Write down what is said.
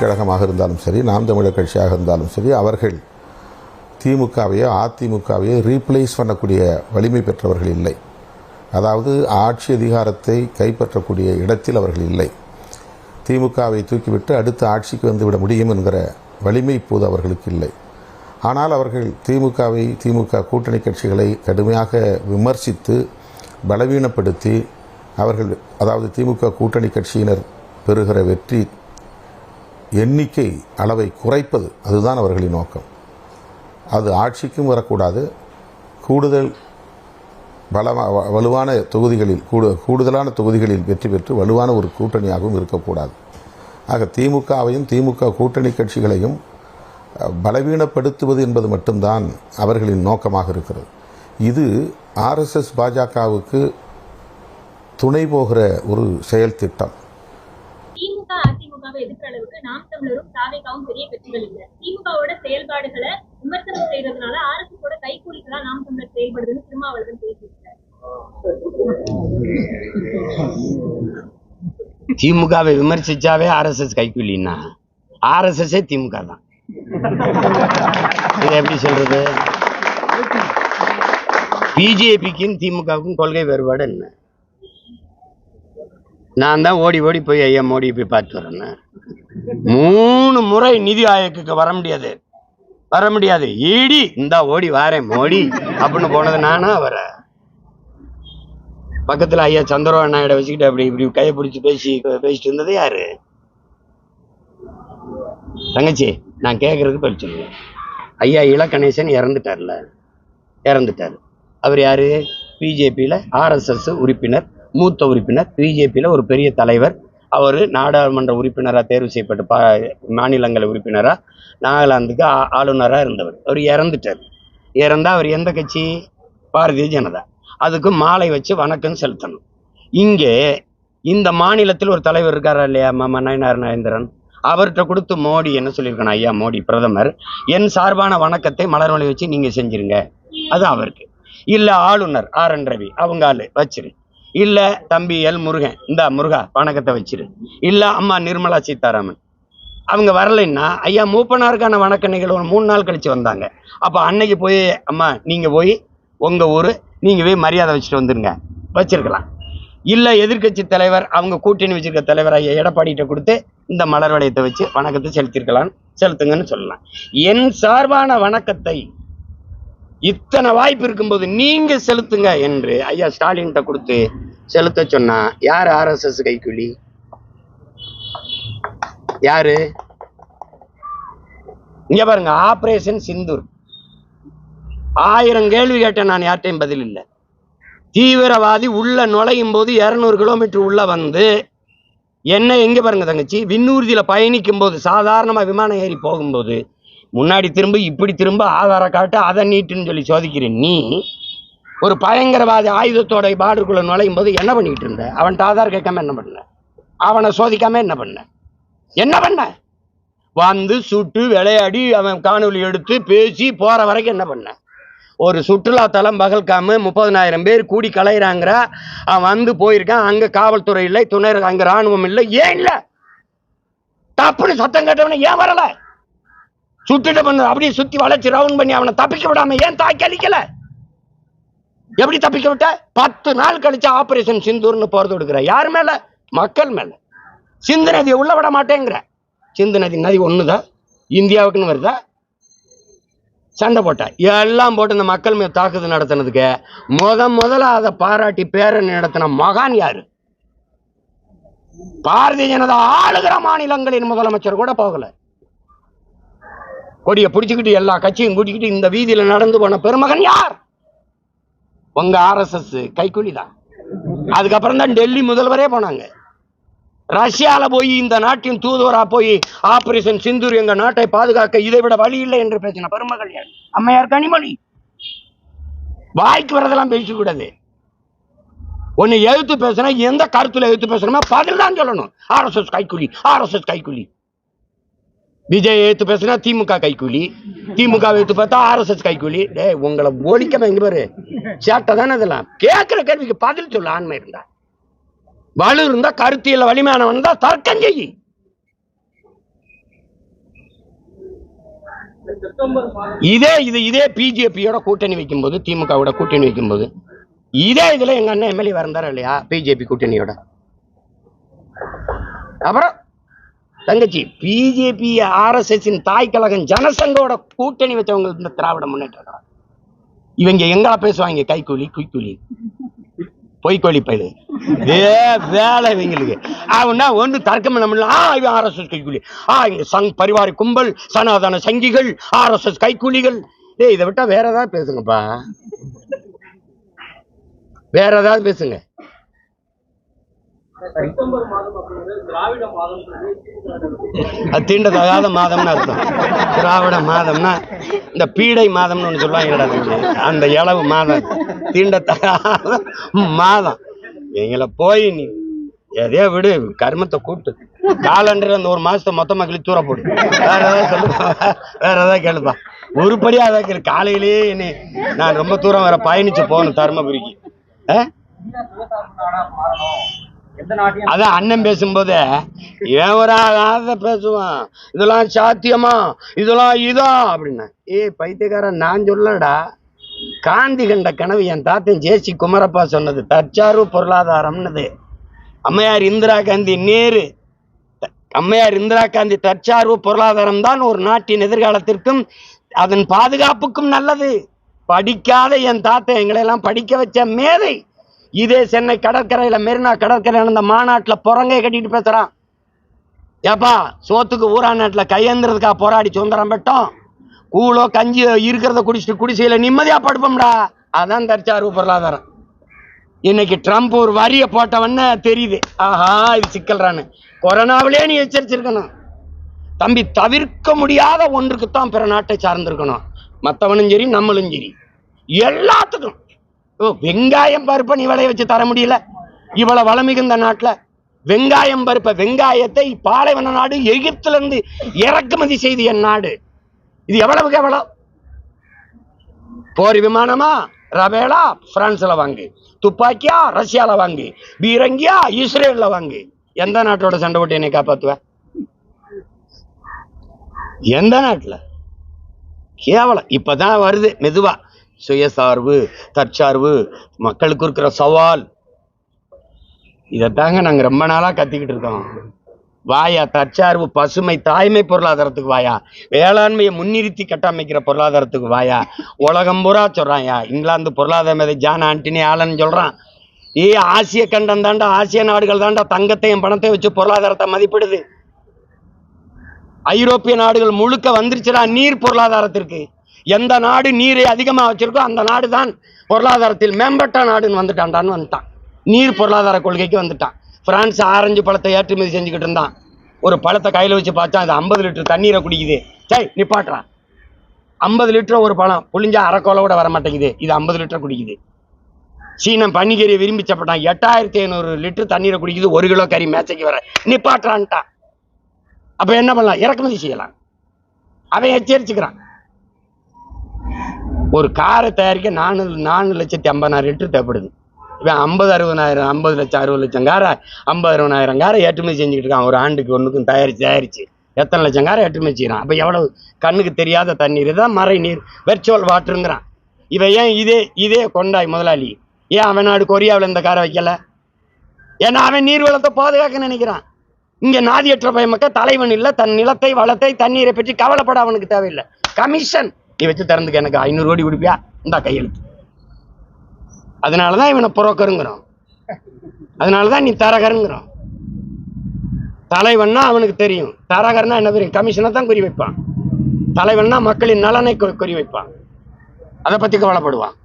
கழகமாக இருந்தாலும் சரி நாம் தமிழர் கட்சியாக இருந்தாலும் சரி அவர்கள் திமுகவையோ அதிமுகவையோ ரீப்ளேஸ் பண்ணக்கூடிய வலிமை பெற்றவர்கள் இல்லை. அதாவது ஆட்சி அதிகாரத்தை கைப்பற்றக்கூடிய இடத்தில் அவர்கள் இல்லை. திமுகவை தூக்கிவிட்டு அடுத்த ஆட்சிக்கு வந்துவிட முடியும் என்கிற வலிமை இப்போது அவர்களுக்கு இல்லை. ஆனால் அவர்கள் திமுகவை திமுக கூட்டணி கட்சிகளை கடுமையாக விமர்சித்து பலவீனப்படுத்தி அவர்கள் அதாவது திமுக கூட்டணி கட்சியினர் பெறுகிற வெற்றி எண்ணிக்கை அளவை குறைப்பது அதுதான் அவர்களின் நோக்கம். அது ஆட்சிக்கும் வரக்கூடாது. கூடுதல் பலமா வலுவான தொகுதிகளில் கூடு கூடுதலான தொகுதிகளில் வெற்றி பெற்று வலுவான ஒரு கூட்டணியாகவும் இருக்கக்கூடாது. ஆக திமுகவையும் திமுக கூட்டணி கட்சிகளையும் பலவீனப்படுத்துவது என்பது மட்டும்தான் அவர்களின் நோக்கமாக இருக்கிறது. இது ஆர்எஸ்எஸ் பாஜகவுக்கு துணை போகிற ஒரு செயல் திட்டம். அதிமுகவை எதிர்க்கிற அளவுக்கு நாம் தமிழரும் தாவேகாவும் பெரிய கட்சிகள் இல்ல. திமுகவோட செயல்பாடுகளை விமர்சனம் செய்யறதுனால ஆர்எஸ்எஸ் ஓட கைகூலிகளா நாம் தமிழர் செயல்படுதுன்னு திருமாவளவன் பேசியிருக்காரு. திமுகவை விமர்சிச்சாவே ஆர்எஸ்எஸ் கைக்கூலின்னா ஆர்எஸ்எஸ்ஸே திமுக தான். இதை எப்படி சொல்றது? பிஜேபிக்கும் திமுகவுக்கும் கொள்கை வேறுபாடு என்ன? நான் தான் ஓடி ஓடி போய் ஐயா மோடி போய் பார்த்து வரேன்னு. மூணு முறை நிதி ஆயோக்கு வர முடியாது. வர முடியாது. ஈடி இந்தா ஓடி வாரேன் மோடி அப்படின்னு போனது நானா அவரை. பக்கத்துல ஐயா சந்திரோ நாயுடு வச்சுக்கிட்டு அப்படி இப்படி கையை பிடிச்சி பேசி பேசிட்டு இருந்தது யாரு? தங்கச்சி நான் கேட்கறதுக்கு பதில் ஐயா ஐயா கணேசன் இறந்துட்டார்ல. இறந்துட்டார். அவர் யாரு? பிஜேபியில் ஆர்எஸ்எஸ் உறுப்பினர். மூத்த உறுப்பினர் பிஜேபியில் ஒரு பெரிய தலைவர். அவர் நாடாளுமன்ற உறுப்பினராக தேர்வு செய்யப்பட்டு பா மாநிலங்கள உறுப்பினராக நாகாலாந்துக்கு ஆளுநராக இருந்தவர். அவர் இறந்துட்டார். இறந்தா அவர் எந்த கட்சி? பாரதிய ஜனதா. அதுக்கு மாலை வச்சு வணக்கம் செலுத்தணும். இங்கே இந்த மாநிலத்தில் ஒரு தலைவர் இருக்காரா இல்லையா மாமா நயனார் நரேந்திரன் அவர்கிட்ட கொடுத்து மோடி என்ன சொல்லியிருக்கணும் ஐயா மோடி பிரதமர் என் சார்பான வணக்கத்தை மலர்மலை வச்சு நீங்க செஞ்சிருங்க. அது அவருக்கு. இல்லை ஆளுநர் ஆர். என். ரவி அவங்க ஆளு வச்சிரு. இல்லை தம்பி எல் முருகன். இந்த முருகா வணக்கத்தை வச்சிரு. இல்லை அம்மா நிர்மலா சீதாராமன். அவங்க வரலைன்னா ஐயா மூப்பனாருக்கான வணக்க நிகழ்வு மூணு நாள் கழித்து வந்தாங்க. அப்போ அன்னைக்கு போய் அம்மா நீங்கள் போய் உங்கள் ஊர் நீங்கள் போய் மரியாதை வச்சுட்டு வந்துருங்க. வச்சிருக்கலாம். இல்லை எதிர்க்கட்சி தலைவர் அவங்க கூட்டணி வச்சிருக்க தலைவர் ஐயா எடப்பாடிகிட்ட கொடுத்து இந்த மலர் வளையத்தை வச்சு வணக்கத்தை செலுத்திருக்கலாம் செலுத்துங்கன்னு சொல்லலாம். என் சார்பான வணக்கத்தை இத்தனை வாய்ப்பு இருக்கும்போது நீங்க செலுத்துங்க என்று ஐயா ஸ்டாலின்கிட்ட கொடுத்து செலுத்த சொன்னா யார் ஆர்எஸ்எஸ் கைக்கூலி? யாரு? இங்க பாருங்க ஆபரேஷன் சிந்தூர் ஆயிரம் கேள்வி கேட்டேன் நான் யார்ட்டையும் பதில் இல்லை. தீவிரவாதி உள்ள நுழையும் போது இரநூறு கிலோமீட்டர் உள்ள வந்து என்ன எங்க பாருங்க தங்கச்சி விண்ணூர்தியில பயணிக்கும் போது சாதாரணமா விமானம் ஏறி போகும்போது முன்னாடி திரும்ப இப்படி திரும்ப ஆதாரம் காட்டு அதை நீட்டுன்னு சொல்லி சோதிக்கிற நீ ஒரு பயங்கரவாதி ஆயுதத்தோட பார்டருக்குள்ள நுழையும் போது என்ன பண்ணிக்கிட்டு இருந்த? அவன்கிட்ட ஆதார் கேட்காம என்ன பண்ண? அவனை சோதிக்காம என்ன பண்ண? என்ன பண்ண? வந்து சுட்டு விளையாடி அவன் காணொலி எடுத்து பேசி போற வரைக்கும் என்ன பண்ண? ஒரு சுற்றுலா தலம் பகல்காம முப்பதனாயிரம் பேர் கூடி கலையிறாங்கிற. அவன் வந்து போயிருக்கான். அங்க காவல்துறை இல்லை துணை அங்க ராணுவம் இல்லை. ஏன் இல்லை? தப்புன்னு சத்தம் கேட்டவன ஏன் வரலை? சுட்டுட்டு பண்ண. அப்படியே சுத்தி வளைச்சு ரவுண்ட் பண்ணி அவனை தப்பிக்க விடாம ஏன் தாக்கி அழிக்கல? எப்படி தப்பிக்க விட்ட? பத்து நாள் கழிச்சு ஆபரேஷன் சிந்தூர்னு போறது கொடுக்குற யார் மேல? மக்கள் மேல. சிந்து நதியை உள்ள விட மாட்டேங்கிற. சிந்து நதி நதி ஒண்ணுதான் இந்தியாவுக்குன்னு வருதா? சண்டை போட்ட. எல்லாம் போட்டு இந்த மக்கள் மீது தாக்குதல் நடத்தினதுக்கு முத முதல்ல அதை பாராட்டி பேரணி நடத்தின மகான் யாரு? பாரதிய ஜனதா ஆளுகிற மாநிலங்களின் முதலமைச்சர் கூட போகல. கொடியை பிடிச்சிக்கிட்டு எல்லா கட்சியும் கூட்டிக்கிட்டு இந்த வீதியில நடந்து போன பெருமகன் யார்? உங்க ஆர்எஸ்எஸ் கைக்கூலி தான் அதுக்கப்புறம் தான் டெல்லி முதல்வரே போனாங்க. ரஷ்யால போய் இந்த நாட்டின் தூதுவரா போய் ஆபரேஷன் சிந்தூர் எங்க நாட்டை பாதுகாக்க இதை விட வழி இல்லை என்று பேசின பெருமகள் யார்? அம்மையார் கனிமொழி. வாய்க்கு வரதெல்லாம் பேசக்கூடாது. ஒன்னு எழுத்து பேசுனா எந்த கருத்துல எழுத்து பேசுறோமோ பதில் தான் சொல்லணும். ஆர்எஸ்எஸ் கைக்கூலி ஆர்எஸ்எஸ் கைக்கூலி. விஜய் எடுத்து பேசுனா திமுக கைக்கூலி திமுக எடுத்து பார்த்தா ஆர்எஸ்எஸ் கைக்கூலி டே உங்களை ஒழிக்காம எங்க பாரு. சேட்டை தானே இதெல்லாம். கேட்கிற கேள்விக்கு பதில் சொல்ல ஆண்மை இருந்தா? வலு இருந்தா கருத்தியல வலிமையானவன் தான் தர்க்கம் செய்யி இதே இது இதே பிஜேபியோட கூட்டணி வைக்கும்போது திமுகவோட கூட்டணி வைக்கும்போது இதே இதுல எங்க அண்ணன் எம்எல்ஏ வரந்தாரா இல்லையா? பிஜேபி கூட்டணியோட. அப்புறம் தங்கச்சி பிஜேபி ஆர்எஸ்எஸ் தாய் கழகம் ஜனசங்கோட கூட்டணி வச்சவங்க இந்த திராவிட முன்னேற்ற இவங்க எங்களா பேசுவாங்க? கைக்கூலி குய்க்கூலி. பொய்க்கோழி பயிலு. இதே வேலை இவங்களுக்கு. அவனா ஒண்ணு தர்க்கம் பண்ண முடியல ஆ இவன் ஆர்எஸ்எஸ் கைக்கூலி. ஆ இங்க சங் பரிவார கும்பல் சனாதன சங்கிகள் ஆர்எஸ்எஸ் கைக்கூலிகள். ஏய் இதை விட்டா வேற ஏதாவது பேசுங்கப்பா. வேற ஏதாவது பேசுங்க செப்டம்பர் மாதம் அப்படிங்கிறது திராவிட மாதம் சொல்லி திமுக அது தீண்டத்தகாத மாதம்னு அர்த்தம். திராவிட மாதம்னா இந்த பீடை மாதம்னு ஒன்று சொல்லுவாங்க அந்த இளவு மாதம். தீண்டத்தகாத மாதம். எங்களை போய் நீ எதையோ விடு கர்மத்தை கூட்டு காலண்டர் அந்த ஒரு மாசத்தை மொத்தமா கிளி தூர போடு. வேற ஏதாவது சொல்லுப்பா. வேற ஏதாவது கேளுப்பா. உருப்படியா அதான் காலையிலேயே என்ன நான் ரொம்ப தூரம் வேற பயணிச்சு போகணும் தருமபுரிக்கு. ஆ? அதான் அண்ணன் பேசும்போது ஏவராத பேசுவான். இதெல்லாம் சாத்தியமா? இதெல்லாம் இதா? அப்படின்னா ஏய் பைத்தியக்காரன் நான் சொல்லடா காந்தி கண்ட கனவு என் தாத்தன் ஜேசி குமரப்பா சொன்னது. தற்சார்பு பொருளாதாரம்னது. அம்மையார் இந்திரா காந்தி நேரு. த- அம்மையார் இந்திரா காந்தி தற்சார்பு பொருளாதாரம் தான் ஒரு நாட்டின் எதிர்காலத்திற்கும் அதன் பாதுகாப்புக்கும் நல்லது. படிக்காத என் தாத்தன் எங்களை எல்லாம் படிக்க வச்ச மேதை. இதே சென்னை கடற்கரையில் மெரினா கடற்கரை நடந்த மாநாட்டில் புறங்கை கட்டிட்டு பேசுகிறான் ஏப்பா சோத்துக்கு ஊரா நாட்டில் கையேந்திரதுக்கா போராடி சுதந்திரம் பெட்டோம் கூழோ கஞ்சியோ இருக்கிறத குடிச்சிட்டு குடிசையில் நிம்மதியாக படுப்போம்டா. அதான் தற்சார்பு பொருளாதாரம். இன்னைக்கு ட்ரம்ப் ஒரு வரியை போட்டவன்னு தெரியுது. ஆஹா இது சிக்கல்றான்னு. கொரோனாவிலே நீ எச்சரிச்சிருக்கணும். தம்பி தவிர்க்க முடியாத ஒன்றுக்குத்தான் பிற நாட்டை சார்ந்திருக்கணும். மற்றவனும் சரி நம்மளும் சரி. எல்லாத்துக்கும். வெங்காயம் பருப்பை நீ விளைய வச்சு தர முடியல? இவ்வளவு வளம் மிகுந்த நாட்டுல வெங்காயம் பருப்பை வெங்காயத்தை பாலைவன நாடு எகிப்துல இருந்து இறக்குமதி செய்து என் நாடு. இது எவ்வளவுக்கு எவ்வளவு? போர் விமானமா? ரபேலா பிரான்ஸ்ல வாங்கு. துப்பாக்கியா? ரஷ்யால வாங்கு. பீரங்கியா? இஸ்ரேல்ல வாங்கு. எந்த நாட்டோட சண்டை போட்டு என்னை காப்பாத்துவ? எந்த நாட்டுல? கேவலம். இப்பதான் வருது மெதுவா. சுயசார்பு தற்சார்பு மக்களுக்கு இருக்கிற சவால். இதைத்தாங்க நாங்க ரொம்ப நாளா கத்திக்கிட்டு இருக்கோம். வாயா தற்சார்பு பசுமை தாய்மை பொருளாதாரத்துக்கு வாயா. வேளாண்மையை முன்னிறுத்தி கட்டமைக்கிற பொருளாதாரத்துக்கு வாயா. உலகம் பூரா சொல்றான்யா இங்கிலாந்து பொருளாதார மேதை ஜான் ஆண்டனி ஆலன் சொல்றான். ஏ ஆசிய கண்டம் தாண்டா ஆசிய நாடுகள் தாண்டா தங்கத்தையும் பணத்தையும் வச்சு பொருளாதாரத்தை மதிப்பிடுது. ஐரோப்பிய நாடுகள் முழுக்க வந்துருச்சுடா நீர் பொருளாதாரத்திற்கு. எந்த நாடு நீரை அதிகமாக வச்சிருக்கோ அந்த நாடு தான் பொருளாதாரத்தில் மேம்பட்ட நாடுன்னு வந்துட்டான்டான்னு வந்துட்டான். நீர் பொருளாதார கொள்கைக்கு வந்துட்டான். பிரான்ஸ் ஆரஞ்சு பழத்தை ஏற்றுமதி செஞ்சுக்கிட்டு இருந்தான். ஒரு பழத்தை கையில் வச்சு பார்த்தா அது ஐம்பது லிட்டர் தண்ணீரை குடிக்குது. சரி நிப்பாட்டுறான் ஐம்பது லிட்டர் ஒரு பழம் புளிஞ்சா அரைக்கோலை கூட வர மாட்டேங்குது. இது ஐம்பது லிட்டர் குடிக்குது. சீனம் பன்னிக்கறியை விரும்பி சாப்பிட்டான். எட்டாயிரத்தி ஐநூறு லிட்டர் தண்ணீரை குடிக்குது. ஒரு கிலோ கறி மேச்சைக்கு வர. நிப்பாட்டுறான்ட்டான். அப்போ என்ன பண்ணலாம்? இறக்குமதி செய்யலாம். அவன் எச்சரிச்சுக்கிறான். ஒரு காரை தயாரிக்க நாலு நாலு லட்சத்தி ஐம்பதாயிரம் லிட்டர் தேவைப்படுது. இவன் ஐம்பது அறுபதாயிரம் ஐம்பது லட்சம் அறுபது லட்சம் காரை ஐம்பது அறுபதாயிரம் காரை ஏற்றுமதி செஞ்சுக்கிட்டு இருக்கான். ஒரு ஆண்டுக்கு ஒன்றுக்கும் தயாரிச்சு தயாரிச்சு. எத்தனை லட்சம் காரை ஏற்றுமதி செய்கிறான் அப்போ எவ்வளவு? கண்ணுக்கு தெரியாத தண்ணீர். தான் மறை நீர். வெர்ச்சுவல் வாட்டருங்கிறான் இவன் ஏன் இதே இதே கொண்டாய் முதலாளி? ஏன் அவன் நாடு கொரியாவில் இந்த காரை வைக்கல? ஏன்னா அவன் நீர் வளத்தை பாதுகாக்க நினைக்கிறான். இங்கே நாதியற்ற பயமக்க தலைவன் இல்லை தன் நிலத்தை வளத்தை தண்ணீரை பற்றி கவலைப்பட அவனுக்கு தேவையில்லை. கமிஷன் நீ வச்சு திறந்துக்க எனக்கு ஐநூறு கோடி கொடுப்பியா? இந்த கையெழுத்து. அதனாலதான் இவனை புரோக்கருங்கிறோம் அதனாலதான் நீ தரகருங்கிறோம் தலைவன்னா அவனுக்கு தெரியும். தரகர்னா என்ன தெரியும்? கமிஷனை தான் குறி வைப்பான். தலைவன்னா மக்களின் நலனை குறி குறி வைப்பான். அதை பத்தி கவலைப்படுவான்.